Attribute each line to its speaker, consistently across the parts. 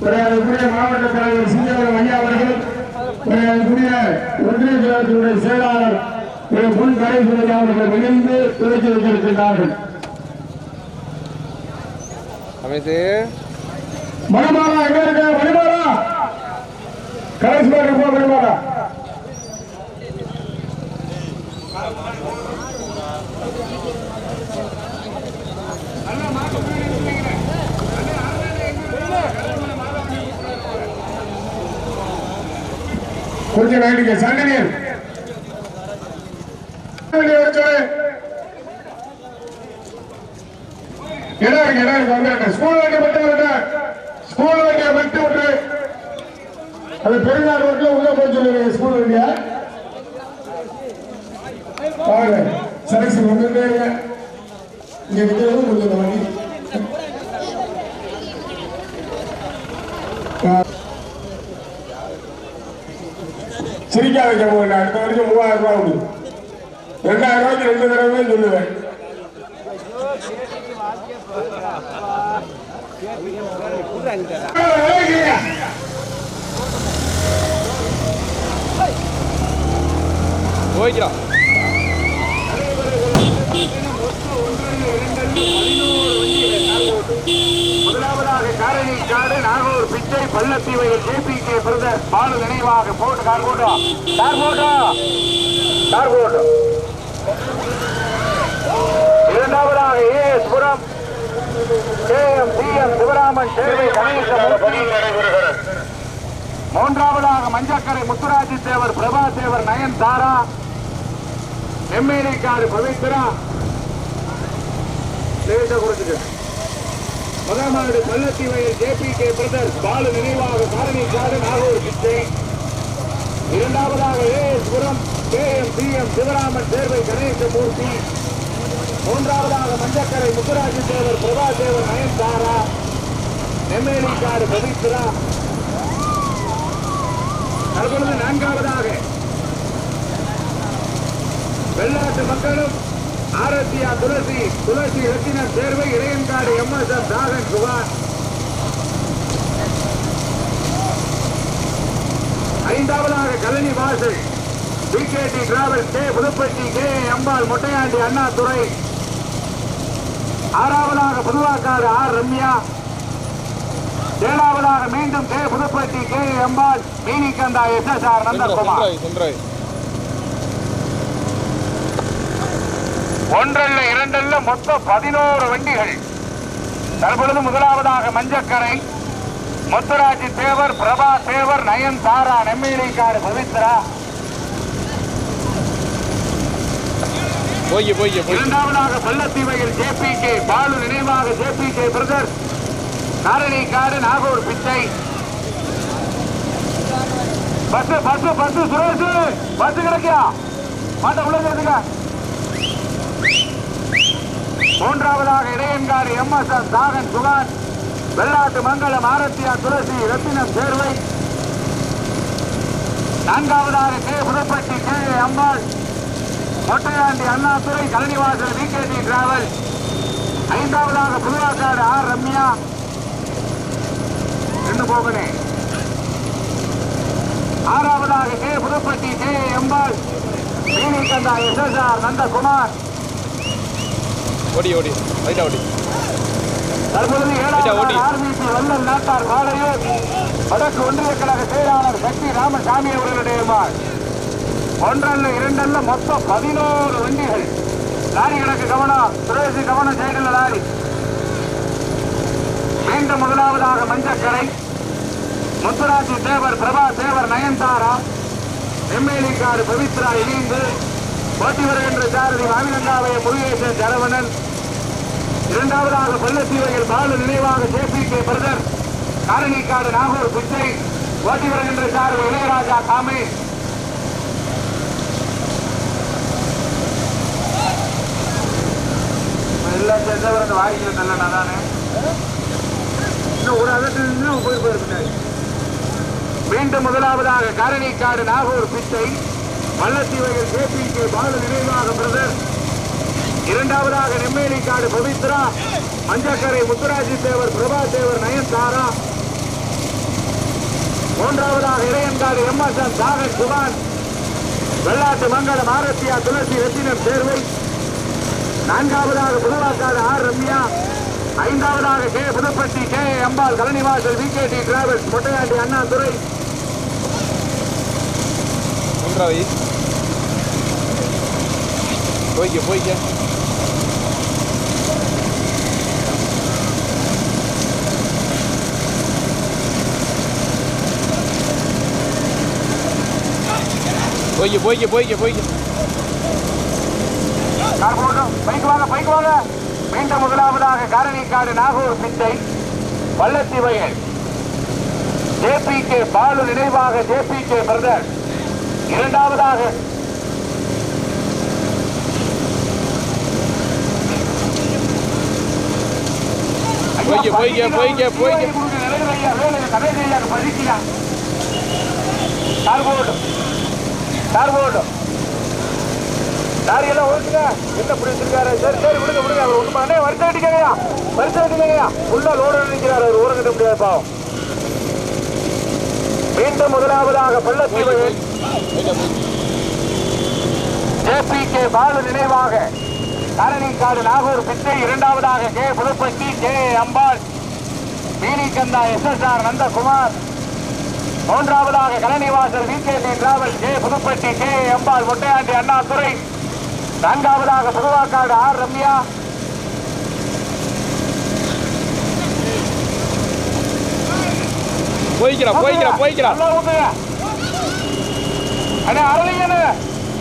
Speaker 1: உரையாடக்கூடிய மாவட்ட தலைவர் சிங்கவரம் ஐயா அவர்கள் உரையாடக்கூடிய ஒன்றிய கழகத்தினுடைய செயலாளர் திரு முன் கணேசன் அவர்கள் இணைந்து துவக்கி வைத்திருக்கின்றார்கள். மணிமாறா எங்க இருக்க மணிமாறா கடைசி மாதிரி போ மணிமாறா கொஞ்சம் வேண்டிக்க சண்டனியர் இடம் இருக்கு இடம் இருக்கு வந்து ஸ்கூல் வண்டியை மட்டும் விட்டு ஸ்கூல் வண்டியை மட்டும் விட்டு. அது ரோட்ல உள்ள போய் சொல்லுங்க ஸ்கூல் வண்டியா. பாருங்க. செலக்ஷன் வந்துட்டே இருங்க இங்க நிக்கிறது வண்டி சிரிக்கா வைக்க போகல அடுத்த வருஷம் மூவாயிரம் ரூபாய் உண்டு ரெண்டாயிரம் ரூபாய்க்கு ரெண்டு தடவை சொல்லுவேன்.
Speaker 2: போய்க்கலாம்
Speaker 3: முதலாவதாக காரணி காடு நாகூர் பிச்சை பள்ளத்தீவையில் ஜேபி கே பிரதர் பாலு நினைவாக போட்டு car photo. Car photo. Car photo. இரண்டாவதாக AS Puram K M C M Sivaraman சேவை கணேச மூர்த்தி. மூன்றாவதாக மஞ்சக்கரை முத்துராஜி தேவர் பிரபா தேவர் நயன் தாரா. எம்எல்ஏ காடு பவித்ரா. லேசா குறைச்சுக்க முதலாவது பள்ளத்தி வயல் ஜேபி கே பிரதர்ஸ் பாலு நினைவாக காரணி காடு நாகூர் பிச்சை இரண்டாவதாக AS Puram K M C M Sivaraman Servai Ganesamoorthy. மூன்றாவதாக மஞ்சக்கரை முத்துராஜி தேவர் பிரபா தேவர் நயன்தாரா. தாரா காடு பவித்ரா. தற்பொழுது நான்காவதாக. வெள்ளாட்டு மக்களும் ஆரத்தியா Thulasi Thulasi Rathinar Servai Ilaiyankadu M S M Thagan Kumar. ஐந்தாவதாக Kalanivasal. PKD travel K Puduppatti K Ambal Mottaiyandi Annadurai. ஆறாவதாக புதுவாக்காடு ஆர் ரம்யா. ஏழாவதாக மீண்டும் K Puduppatti K Ambal Meenikantha S S R Nandakumar ஒன்றல்ல இரண்டல்ல மொத்தம் பதினோரு வண்டிகள். தற்பொழுது முதலாவதாக மஞ்சக்கரை முத்துராஜி தேவர் பிரபா தேவர் நயன் தாரா நெம்மேலிக்காடு பவித்ரா. இரண்டாவதாக பள்ளத்தீவையில் ஜேபி கே பாலு நினைவாக JP K brother Karanikadu Nagoor Pichai. Bus bus bus Suresh bus கிடைக்கா மாட்ட உள்ள மூன்றாவதாக Idaiyankadu M S S Thagan Sugan Vellattu Mangalam ஆரத்தியா Thulasi Rathinam Servai. நான்காவதாக K. Puduppatti K. Ambal Mottaiyandi Annadurai Kalanivasal VKD travel. ஐந்தாவதாக Puduvakkadu R. Ramya. ரெண்டு போகனே ஆறாவதாக K. Puduppatti K. Ambal Meenikantha S. S. R. Nandakumar.
Speaker 2: ஓடி ஓடி. ரைட்டா ஓடி. ஓடி.
Speaker 3: வல்லல் நாட்டார் பாளையூர் வடக்கு ஒன்றிய கழக செயலாளர் சக்தி ராமசாமி அவர்களுடைய மகள். ஒன்றல்ல இரண்டல்ல மொத்தம் பதினோரு வண்டிகள். லாரி கிடக்கு கவனம் சுரேஷ் கவனம் சைடில் லாரி. மீண்டும் முதலாவதாக மஞ்சக்கரை. முத்துராஜி தேவர் பிரபா தேவர் நயன்தாரா. எம்எல்ஏ காடு பவித்ரா இணைந்து போட்டி வருகின்ற சாரதி மாவிலங்காவைய முருகேசன் சரவணன். இரண்டாவதாக பள்ளத்தீவையில் பாலு நினைவாக JP K brother. Karanikadu Nagoor Pichai. ஓட்டி வருகின்ற சாரதி இளையராஜா காமே. எல்லாம் சேர்ந்தவர் அந்த வாரியில் நல்ல தானே? இன்னும் ஒரு அதற்கு போய் போயிருக்கேன் மீண்டும் முதலாவதாக காரணிக்காடு நாகூர் பிச்சை. வல்லத்தீவையில் கேபி கே நினைவாக பிரதர். இரண்டாவதாக நெம்மேலிக்காடு பவித்ரா. மஞ்சக்கரை முத்துராஜி தேவர் பிரபா தேவர் நயன்தாரா. மூன்றாவதாக இளையன்காடு எம்எஸ்என் சாகர் குமார் வெள்ளாட்டு மங்கலம் ஆரத்தியா துளசி ரத்தினம் சேர்வை. நான்காவதாக புதுவாக்காடு ஆர் ரம்யா. ஐந்தாவதாக K Puduppatti K Ambal Kalanivasal V K D travels Mottaiyandi Annadurai.
Speaker 2: மூன்றாவது. போய்க்க போய்க்க போய் போய்க்க போய்க்க போய்க்க
Speaker 3: கார் போட்டோம் பைக் வாங்க பைக் வாங்க. மீண்டும் முதலாவதாக காரணிக்காடு நாகூர் பிச்சை வல்லத்தி வயல் ஜேபி கே பாலு நினைவாக ஜேபி கே பிரதர். இரண்டாவதாக
Speaker 2: போய்க்க, போய்க்க, போய்க்க, போய்க்க.
Speaker 3: கார் போட்டும் கார் போட்டும் லாரியெல்லாம் ஓட்டுங்க. என்ன இப்படி வச்சிருக்காரு? சரி சரி விடுங்க விடுங்க. அவர் ஒண்ணு பண்ணே வரிசை அடிக்கலையா உள்ள லோடு நிற்கிறார் அவர் ஊரம் கட்ட முடியாது பாவம். மீண்டும் முதலாவதாக பள்ளத்தீவு ஜேபி கே பாலு நினைவாக. காரணிக்காடு நாகூர் பிச்சை இரண்டாவதாக K Puthupatti K Ambal Meenikanda S S R Nandakumar. மூன்றாவதாக Kalanivasal V K T travel K Puthupatti K Ambal Mottaiyandi Annadurai. நான்காவதாக புதுவாக்காடு ஆர் ரம்யா.
Speaker 2: போய்க்கிறா போய்க்கிறா போய்க்கிறா.
Speaker 3: அண்ணே அரளிங்கண்ணே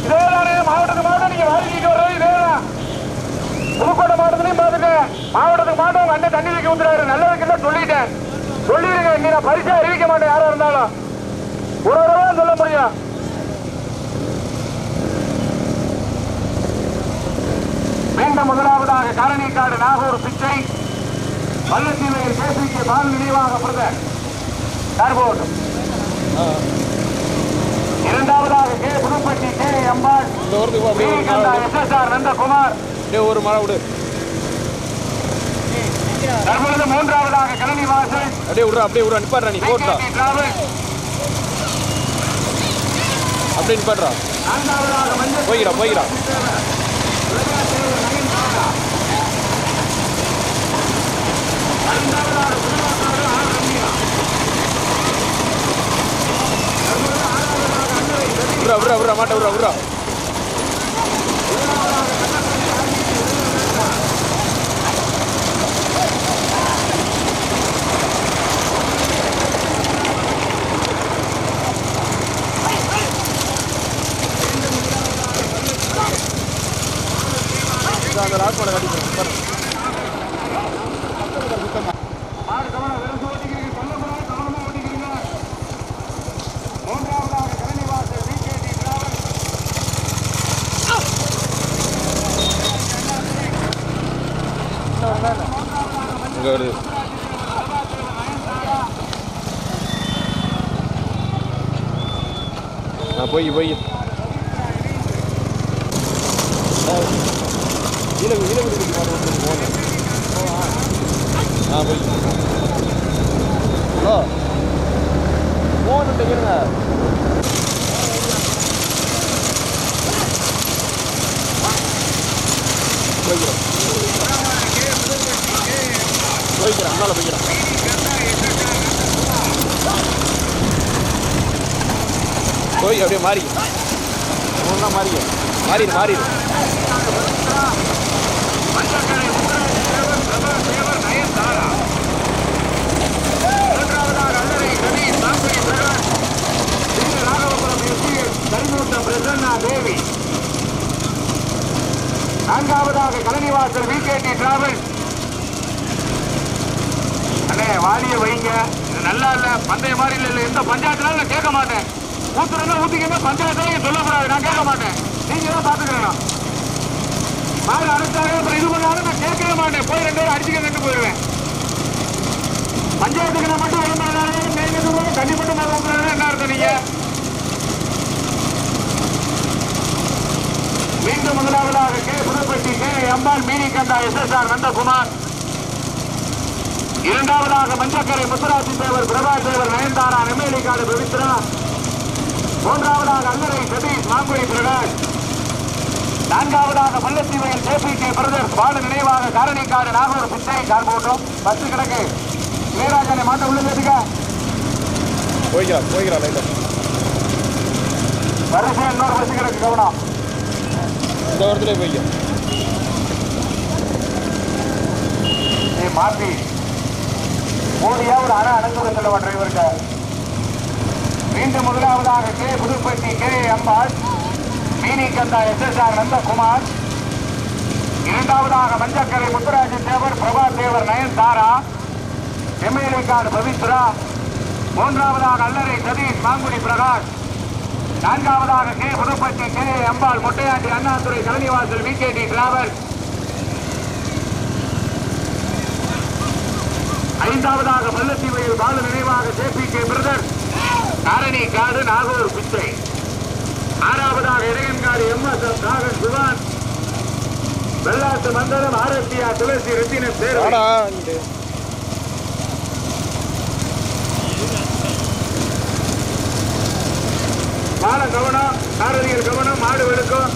Speaker 3: இதேதானே மாவட்டத்துக்கு மாவட்டம் நீங்க வாங்கிட்டு வர்றது இதேதான் புதுக்கோட்டை மாவட்டத்திலையும் பார்த்துட்டேன் மாவட்டத்துக்கு மாவட்டம் உங்க அண்ணன் தண்ணி வைக்க ஊத்துறாரு. நல்லதுக்கு இல்லை சொல்லிட்டேன். சொல்லிடுங்க. இங்க நான் பரிசா அறிவிக்க மாட்டேன். யாரா இருந்தாலும். ஒரு தடவை சொல்ல முடியும். மீண்டும் முதலாவதாக காரணிக்காடு நாகூர் பிச்சை. வல்லத்தீவையில் பேசிக்கு பால் நினைவாக பிரதர் கார்போர்டு இரண்டாவதாக கே. புதுப்பட்டி கே.
Speaker 2: ஒரு விடு
Speaker 3: எஸ். எஸ். ஆர். நந்தகுமார்.
Speaker 2: அப்படியே ஒரு மழை விடு.
Speaker 3: தற்பொழுது மூன்றாவதாக வாசல்.
Speaker 2: அப்படியே விட்றா அப்படியே விட்றா நிப்பாடுறா நீ போட்டா அப்படியே நிப்பாடுறா போய்க்கிறா போய்க்கிறா விட்றா விட்றா விட்றா மாட்ட விட்றா விட்றா அந்த ராக் பண்ண கட்டி பாரு
Speaker 3: ஆறு கவனம் விரசு ஓட்டிக்கிறீங்க சொல்லக்கூடாது கவனமா ஓட்டிக்கிறீங்க மூன்றாவதாக கலனி வாசல் விகேடி டிராவல்
Speaker 2: இங்கே வருது. ஆ போய் போய். ஈழகு ஈழகு ஆ போய் ஹலோ ஃபோன் தைக்கிறங்க போய்க்கிறோம் போய்க்கிறேன் அண்ணால போய்க்கிறேன் போய் அப்படியே மாறி ஒன்றா மாறிக்க மாறிடு மாறிடு
Speaker 3: மூன்றாவதாக அல்லறை கவி சாம்பரி பிரகாஷ் திரு ராகவபுரம் எஸ்பிஎஸ் பிரசன்னா தேவி. நான்காவதாக கலனிவாசல் விகேடி டிராவல்ஸ் அண்ணே வாலிய வைங்க. இது நல்லா இல்ல. பந்தய மாதிரி இல்ல இல்ல. எந்த பஞ்சாயத்துனாலும் நான் கேட்க மாட்டேன். ஊத்துறதுனா ஊத்திக்கங்க பஞ்சாயத்துல சொல்லக்கூடாது. நான் கேட்க மாட்டேன். நீங்க தான் பாத்துக்கிறேன்னா மாடு அடைச்சாங்க அப்புறம் இது பண்ணாலும் நான் கேட்கவே மாட்டேன். போய் ரெண்டு பேரும் அடிச்சுக்க கண்டு போயிடுவேன். பஞ்சாயத்துக்கு நான் மட்டும் விளம்பரம் நீங்க தண்ணி மட்டும் நான் என்ன இருந்தீங்க மீண்டும் முதலாவதாக K. Puduppatti K. Ambal Meenikanda S. S. R. Nandakumar. இரண்டாவதாக மஞ்சக்கரை முத்துராசி தேவர் பிரபா தேவர் நயன்தாரா நெம்மேலிக்காடு பவித்ரா. மூன்றாவதாக அல்லரை சதீஷ் மாங்குடி பிரகாஷ். நான்காவதாக மல்லத்தீவையில் ஜேபி கே. பிரதர்ஸ் பாடு நினைவாக காரணிக்காடு நாகூர் பிச்சை கார் போட்டோம் பத்து கிடக்கு. இளையராஜனை மாட்ட உள்ளதுக்க
Speaker 2: போய்க்கலாம் போய்க்கலாம் லைட்டாக
Speaker 3: வரிசையில் இன்னொரு பஸ் கிடக்கு கவனம்.
Speaker 2: இந்த இடத்துல பெய்யும்
Speaker 3: நீ மாத்தி. ஓடியா ஒரு அரை அடங்குவது செல்லவா டிரைவருக்கு. மீண்டும் முதலாவதாக K. Puduppatti K. Ambal Meenikantha S. S. R. Nandakumar இரண்டாவதாக மஞ்சக்கரை முத்துராஜன் தேவர் பிரபா தேவர் நயன்தாரா எம்எல்ஏக்காடு கார்டு பவித்ரா மூன்றாவதாக அல்லரை சதீஷ் மாங்குடி பிரகாஷ் நான்காவதாக K. Puduppatti K. Ambal Muttaiyandi Annadurai Kalanivasal VKD travel ஐந்தாவதாக பள்ளத்தீவையில் பாலு நினைவாக ஜேபி கே. பிரதர். காரணி காடு நாகூர் பிச்சை. ஆறாவதாக Idaiyankadu M. S. S. Nagan Sivan. Vellattu Mantharam ஆரத்தியா துளசி ரத்தின
Speaker 2: சேர்வு
Speaker 3: மால கவனம் சாரதிகள் கவனம் மாடு வெடுக்கும்.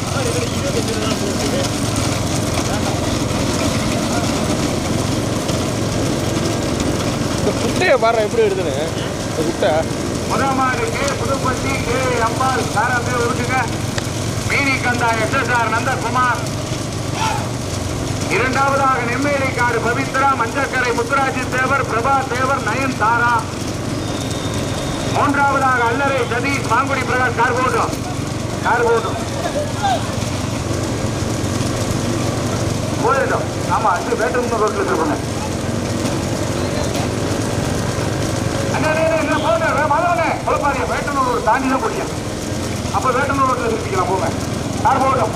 Speaker 2: குட்டையை பாரு எப்படி எடுத்துன்னு இந்த குட்டை.
Speaker 3: முதல் மாடு கே புதுப்பட்டி கே அம்பாள் சாரம் விட்டுங்க Meenikantha S S R Nandakumar இரண்டாவதாக நெம்மேலி காடு பவித்ரா மஞ்சக்கரை முத்துராஜி தேவர் பிரபா தேவர் நயன் தாரா மூன்றாவதாக அல்லரை சதீஷ் மாங்குடி பிரகாஷ் கார் போட்டும். கார் போட்டும். போயிட்டோம் ஆமா இது வேட்டூர் ரோட்ல சொல்லுங்க அண்ணே, அண்ணே, அண்ணே, வேட்டனூர் தாண்டி தான் போறீங்க. அப்ப வேட்டனூர் ரோட்ல நிறுத்திக்கலாம், போங்க. கார் போகட்டும்.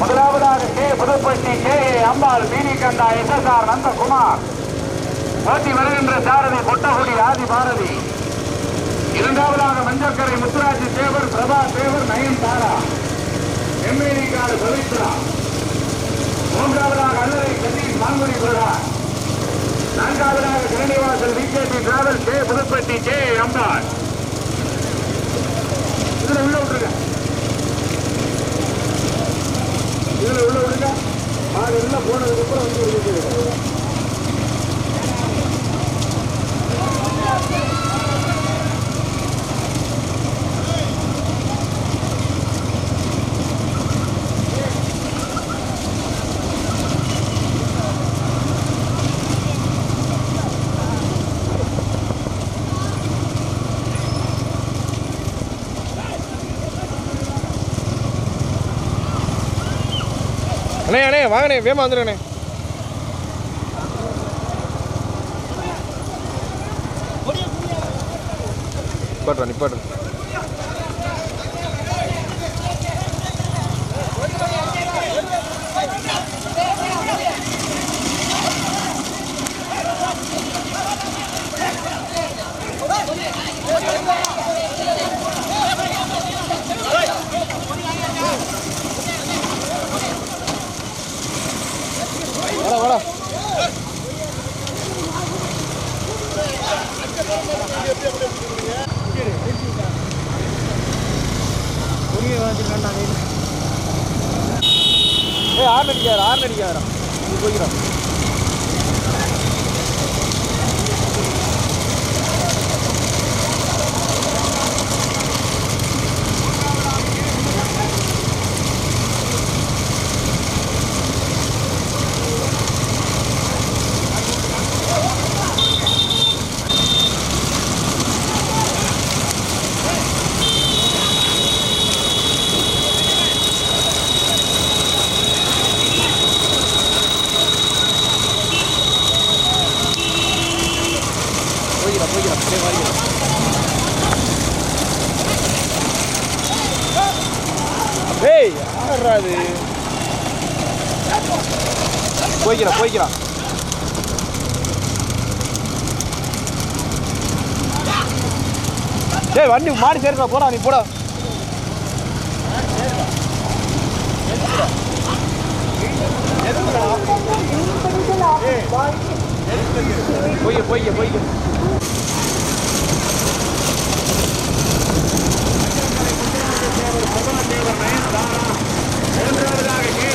Speaker 3: முதலாவதாக K Puduppatti K Ambal Meenikanda S S R Nandakumar. போட்டி வருகின்ற சாரதி கொட்டகுடி ஆதி பாரதி. இரண்டாவதாக மஞ்சக்கரை முத்துராஜி தேவர் பிரபா தேவர் நயன் தாரா. எம்ஏடி பவித்ரா மூன்றாவதாக அல்லரை சதீஷ் மாங்குடி பிரகாஷ் நான்காவதாக Kiranivasal BJP travel K Puduppatti K Ambal. இதுல உள்ள விட்டுருங்க. இதுல உள்ள விடுங்க மாடு எல்லாம் போனதுக்கு அப்புறம் வந்து
Speaker 2: அண்ணே வாங்கண்ணே வேமா வந்துடுண்ணே நிப்பாட்டுறா நிப்பாட்டு வாடா வாடா. ஏ ஆறு அடிக்காரு ஆறு அடிக்காரா நீ போய்க்கிறான் போய்க்கிறான் போய்க்கிறான் அப்படியே மாறிக்கிறான் ஏய் யாரா அது போய்க்கிறான் போய்க்கிறான் டேய் வண்டி மாடி சேர்க்க போறா நீ போடா. போய் போய் போய்
Speaker 3: மூன்றாவதாக கே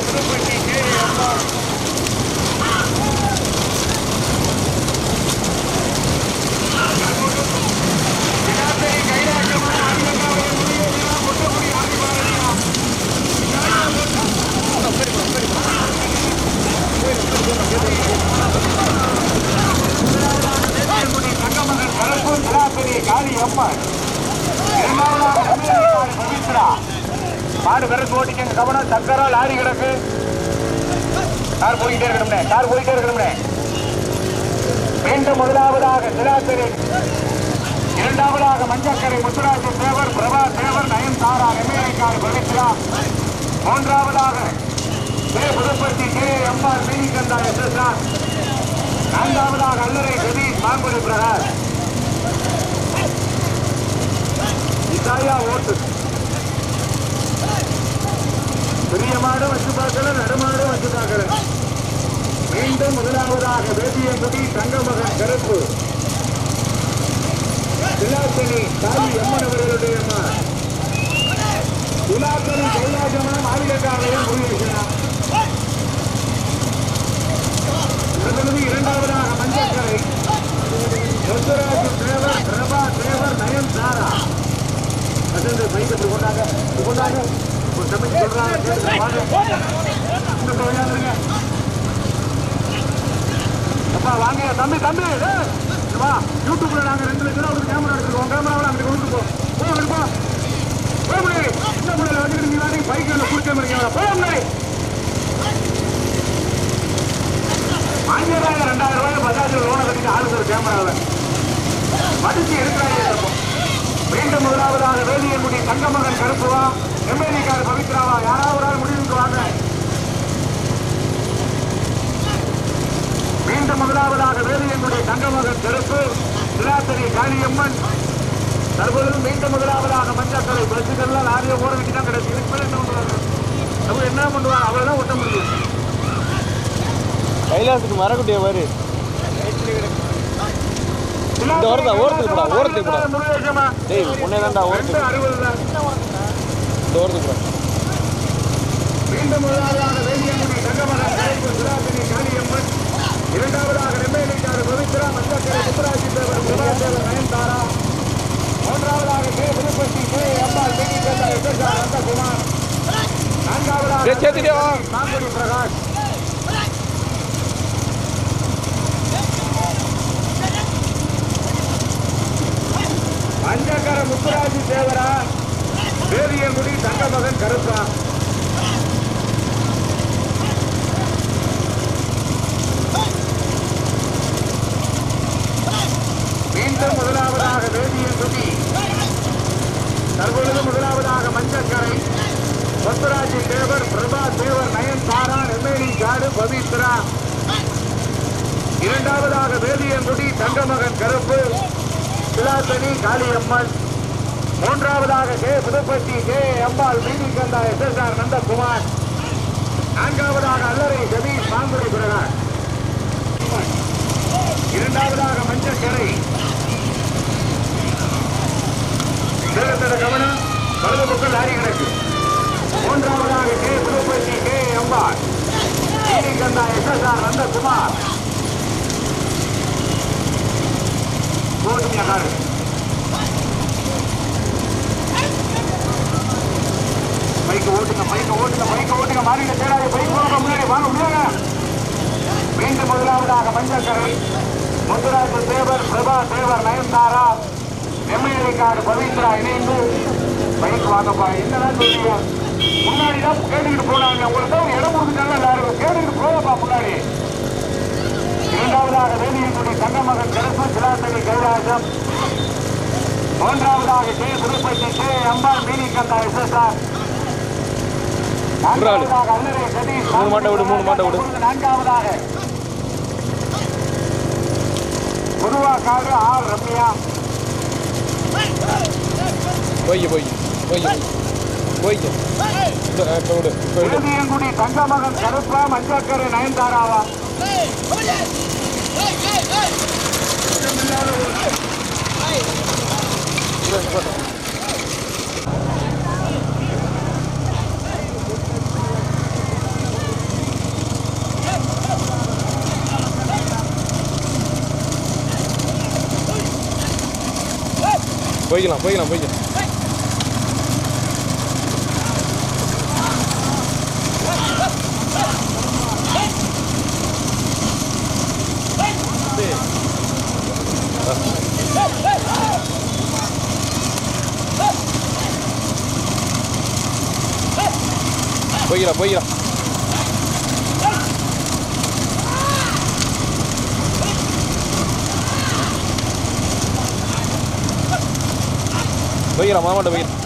Speaker 3: தங்கமகன் கருப்பு விழாப்பெரிய காளி அம்மன் இரண்டாவதாக தமிழக பவித்ரா மாடு விரட்டு ஓட்டிக்கங்க கவனம் சக்கரா லாரி கிடக்கு கார் போயிட்டே இருக்கணும்னே கார் போயிட்டே இருக்கணும்னே மீண்டும் முதலாவதாக சிலாத்திரை இரண்டாவதாக மஞ்சக்கரை முத்துராஜன் தேவர் பிரபா தேவர் நயன் தாரா எம்ஏக்கார் பவித்ரா மூன்றாவதாக கே புதுப்பட்டி கே எம்ஆர் மீனிகந்தா எஸ்எஸ்ஆர் நான்காவதாக அல்லறை சதீஷ் மாங்குடி பிரகாஷ். இதாயா ஓட்டு. பெரிய மாடு வச்சு பார்க்கல வச்சு பார்க்கல மீண்டும் முதலாவதாக வேதியங்குடி தங்கமகன் கருப்பு. திலாத்தனி காளி அம்மன் அவர்களுடைய மகன். திலாத்தனி மாநிலக்காரையும் முருகேசனா அடுத்தது இரண்டாவதாக மஞ்சக்கரை முத்துராஜு தேவர் பிரபா தேவர் நயன் தாரா அது பைக்கத்து கொண்டாங்க. கொண்டாங்க. ஒரு தமிழ் சொல்றாங்க. அப்பா வாங்க. தம்பி தம்பி. வா. யூடியூப்ல நாங்க ரெண்டு லட்சம் ரூபா கேமரா எடுத்துருக்கோம். கேமராவில் அங்கே கொண்டு போ. போ எடுப்பா. போக முடியாது சின்ன பிள்ளைல வந்துட்டு நீ வாடி. பைக்கில் குடிக்க முடியாது போக முடியாது அஞ்சாயிரம் ரெண்டாயிரம் ரூபாய். பஜாஜில் லோனை கட்டிட்டு ஆளுக்கு ஒரு கேமராவை மடிச்சு எடுக்கிறாங்க. மீண்டும் முதலாவதாக வேதியன்குடி தங்கமகன் கருப்புவா எம்எல்ஏக்கார பவித்ராவா யாராவது முடிவுக்கு வாங்க மீண்டும் முதலாவதாக வேதியன்குடி தங்கமகன் கருப்பு விழாத்தனி காளியம்மன். தற்போது மீண்டும் முதலாவதாக மஞ்சக்கரை பஸ்ஸுகள்லாம் லாரியை ஓட வச்சு தான் கிடைச்சு இதுக்கு என்ன பண்ணுவாங்க அவங்க என்ன பண்ணுவாங்க அவ்வளோதான் ஒட்ட முடியும்.
Speaker 2: கைலாசத்துக்கு மரக்குட்டிய பாரு. இந்த ஓரத்தை, ஓரத்துக்கு போடா, ஓரத்துக்கு போடா. டேய் உன்னே தான்டா ஓரத்துக்கு இந்த ஓரத்துக்கு போடா.
Speaker 3: மீண்டும் முதலாவதாக வேதியங்குடி தங்கமகன் கரைப்பு சுராசினி காளியம்மன். இரண்டாவதாக நெம்மேலிக்கார பவித்ரா மஞ்சக்கரை முத்துராஜி தேவர் முருகாதேவர் நயன்தாரா. மூன்றாவதாக கே. புதுப்பட்டி கே. அம்பாள் தேவி கேட்டா எஸ்எஸ்ஆர் நந்தகுமார் நான்காவதாக பிரகாஷ் மஞ்சக்கர முத்துராஜி தேவரா வேதியங்குடி தங்கமகன் கருப்பா மீண்டும் முதலாவதாக வேதியின் குடி தற்பொழுது முதலாவதாக மஞ்சக்கரை முத்துராஜி தேவர் பிரபா தேவர் நயன் தாரா நெம்மேலி காடு பவித்ரா இரண்டாவதாக வேதியங்குடி தங்கமகன் கருப்பு சிலாத்தனி காளியம்மன் மூன்றாவதாக K Puduppatti K Ambal Meenikantha S S R Nandakumar. நான்காவதாக அல்லறை சதீஷ் மாங்குடி பிரகார் இரண்டாவதாக மஞ்சக்கரை சேலத்தோட கவனம் வலது பக்கம் லாரி கிடக்கு. மூன்றாவதாக K Puduppatti K Ambal Meenikantha S S R Nandakumar. போட்டுமியா car bike ஓட்டுங்க பைக் ஓட்டுங்க பைக் ஓட்டுங்க. மாறிட தேடாது பைக் போக முன்னாடி வாங்க முடியாங்க மீண்டும் முதலாவதாக மஞ்சக்கரை முத்துராஜ தேவர் பிரபா தேவர் நயன்தாரா எம்எல்ஏ கார்டு பவித்ரா இணைந்து பைக் வாங்கப்பா. என்னதான் சொல்லுங்க முன்னாடி தான் கேட்டுக்கிட்டு போனாங்க. உங்களுக்கு தான் இடம் கொடுத்துட்டாங்க எல்லாரும். கேட்டுக்கிட்டு போகப்பா முன்னாடி. இரண்டாவதாக வேதியங்குடி தங்கமகன் கருப்பு சிலாசனி கைலாசம். மூன்றாவதாக K. Tirupathi K. Ambal Meenikantha SSR நான்காவதாக ஒரு ஆள்
Speaker 2: மூணு மாட்டை விடு மூணு மாட்டை விடு.
Speaker 3: நான்காவதாக முருவாக்காக ஆர் ரம்யா
Speaker 2: போய் போய் போய் போய் விடு.
Speaker 3: தங்கமகன் கருப்பா மஞ்சக்கரை நயன்தாராவா?
Speaker 4: Thank.
Speaker 3: போய்க்கலாம் போய்க்கலாம் போய்க்கலாம். போய்க்கலாம் போய்க்கலாம். போய்க்கலாம் மாமாட்ட போய்க்கலாம்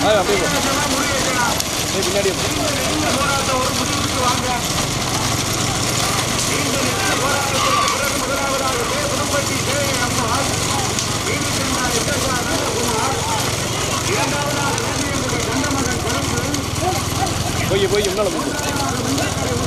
Speaker 3: ஆ அப்படியே பின்னாடி போ. போய் போய் முன்னால போய்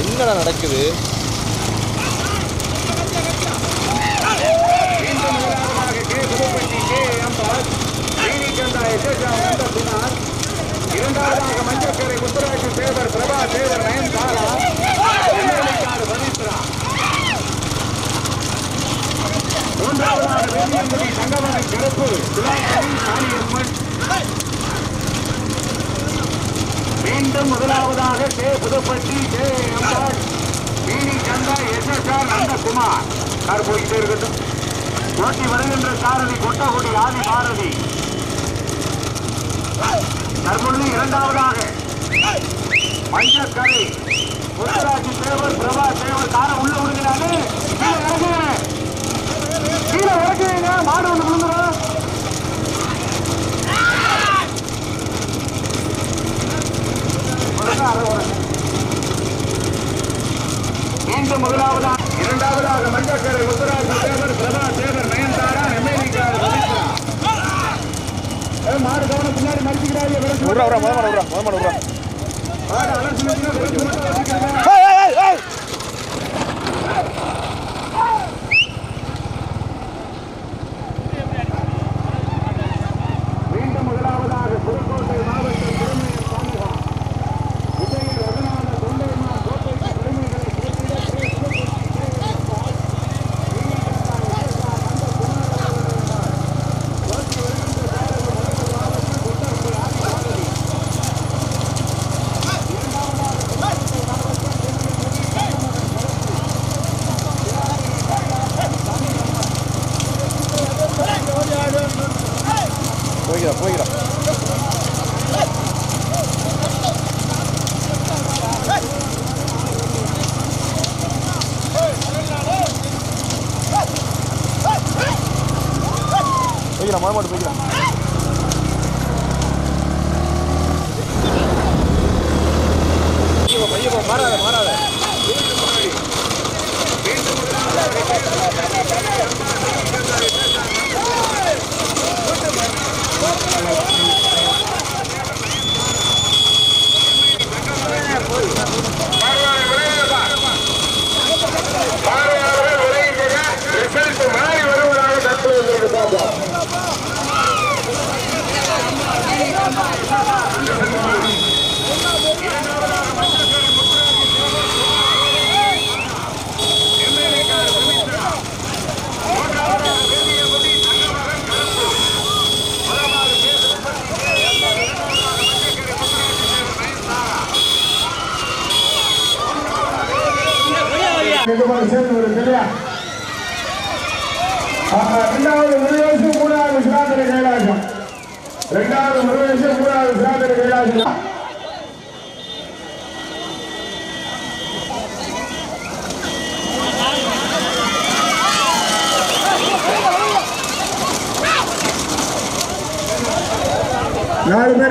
Speaker 3: என்னடா நடக்குது
Speaker 2: இரண்டாவதாக மஞ்சக்கரை முத்துராஜி தேவர் பிரபா தேவர் நயன்தாரா எண்ணெய்க்காடு பவித்ரா மூன்றாவதாக வேதியங்குடி தங்கமலை கருப்பு துலாக்கரி காளியம்மன் மீண்டும் முதலாவதாக K Puthupatti K Ambal Meenikantha S S R Nandakumar. Car போய்கிட்டே இருக்கட்டும். போட்டி வருகின்ற சாரதி கொட்டகுடி ஆதி பாரதி. தற்பொழுது இரண்டாவதாக மஞ்சக்கரை முத்துராஜி தேவர் பிரபா தேவர் காரை உள்ள விடுகிறாரு கீழே இறங்குங்க மாடு வந்து விழுந்துடும் மீண்டும் முதலாவதாக இரண்டாவதாக மஞ்சக்கரை முத்துராஜி தேவர் பிரபா தேவர் நயன்தாரா ஏய், மாடு கவனம் பின்னாடி மடிச்சுக்கிறாங்க
Speaker 3: விட்றா விட்றா மொதல் மாட விட்றா போய்க்கிறா போய்க்கிறா போய்க்கிறா